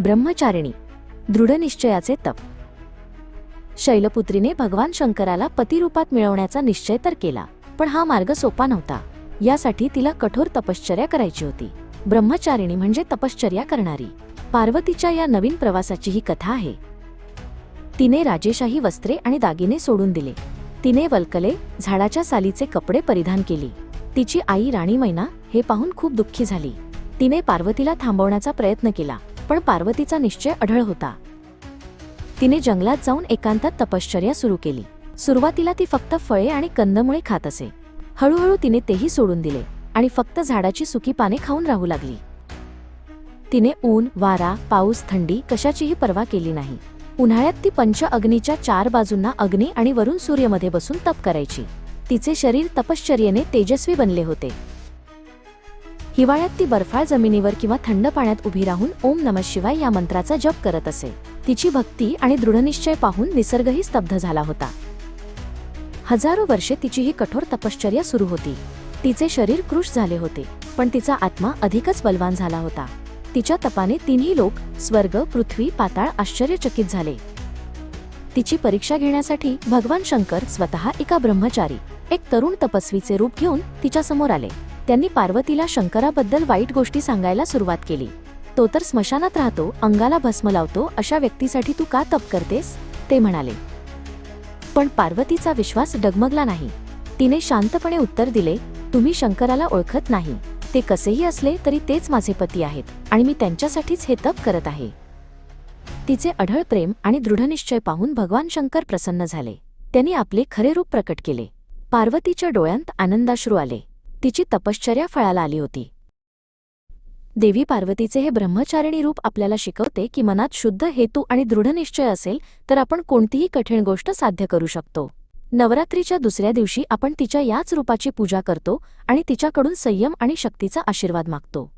ब्रह्मचारिणी दृढनिश्चयाचे तप. शैलपुत्रीने भगवान शंकराला पतिरूपात मिळवण्याचा निश्चय तर केला पण हा मार्ग सोपा नव्हता. यासाठी तिला कठोर तपश्चर्या करायची होती. ब्रह्मचारिणी म्हणजे तपश्चर्या करणारी. पार्वतीच्या या नवीन प्रवासाची ही कथा आहे. तिने राजेशाही वस्त्रे आणि दागिने सोडून दिले. तिने वल्कले झाडाच्या सालीचे कपडे परिधान केली. तिची आई राणी मैना हे पाहून खूप दुःखी झाली. तिने पार्वतीला थांबवण्याचा प्रयत्न केला. पण पार्वतीचा निश्चय अढळ होता. तिने जंगलात जाऊन एकांतात तपश्चर्या सुरू केली. सुरुवातीला ती फक्त फळे आणि कंदमुळे खात असे. हळूहळू तिने तेही सोडून दिले आणि फक्त झाडाची सुकी पाने खाऊन राहू लागली. तिने ऊन वारा पाऊस थंडी कशाचीही पर्वा केली नाही. उन्हाळ्यात ती पंच अग्नीच्या चार बाजूंना अग्नी आणि वरून सूर्यमध्ये बसून तप करायची. तिचे शरीर तपश्चर्येने तेजस्वी बनले होते. हिवाळ्यात ती बर्फाळ जमिनीवर किंवा थंड पाण्यात उभी राहून ओम नम शिवाय या मंत्राचा जप करत असे. तिची भक्ती आणि दृढनिश्चय पाहून निसर्गही स्तब्ध झाला होता. हजारो वर्षे तिची ही कठोर तपश्चर्या सुरू होती. तिचे शरीर कृश झाले होते पण तिचा आत्मा अधिकच बलवान झाला होता. तिच्या तपाने तिन्ही लोक स्वर्ग पृथ्वी पाताळ आश्चर्यचकित झाले. तिची परीक्षा घेण्यासाठी भगवान शंकर स्वतः एका ब्रह्मचारी एक तरुण तपस्वीचे रूप घेऊन तिच्या समोर आले. त्यांनी पार्वतीला शंकराबद्दल वाईट गोष्टी सांगायला सुरुवात केली. तो तर स्मशानात राहतो अंगाला भस्म लावतो अशा व्यक्तीसाठी तू का तप करतेस? ते म्हणाले. पण पार्वतीचा विश्वास डगमगला नाही. तिने शांतपणे उत्तर दिले तुम्ही शंकराला ओळखत नाही. ते कसेही असले तरी तेच माझे पती आहेत आणि मी त्यांच्यासाठीच हे तप करत आहे. तिचे अढळ प्रेम आणि दृढनिश्चय पाहून भगवान शंकर प्रसन्न झाले. त्यांनी आपले खरे रूप प्रकट केले. पार्वतीच्या डोळ्यांत आनंदाश्रू आले. तिची तपश्चर्या फळाला आली होती. देवी पार्वतीचे हे ब्रह्मचारिणी रूप आपल्याला शिकवते की मनात शुद्ध हेतू आणि दृढनिश्चय असेल तर आपण कोणतीही कठीण गोष्ट साध्य करू शकतो. नवरात्रीच्या दुसऱ्या दिवशी आपण तिच्या याच रूपाची पूजा करतो आणि तिच्याकडून संयम आणि शक्तीचा आशीर्वाद मागतो.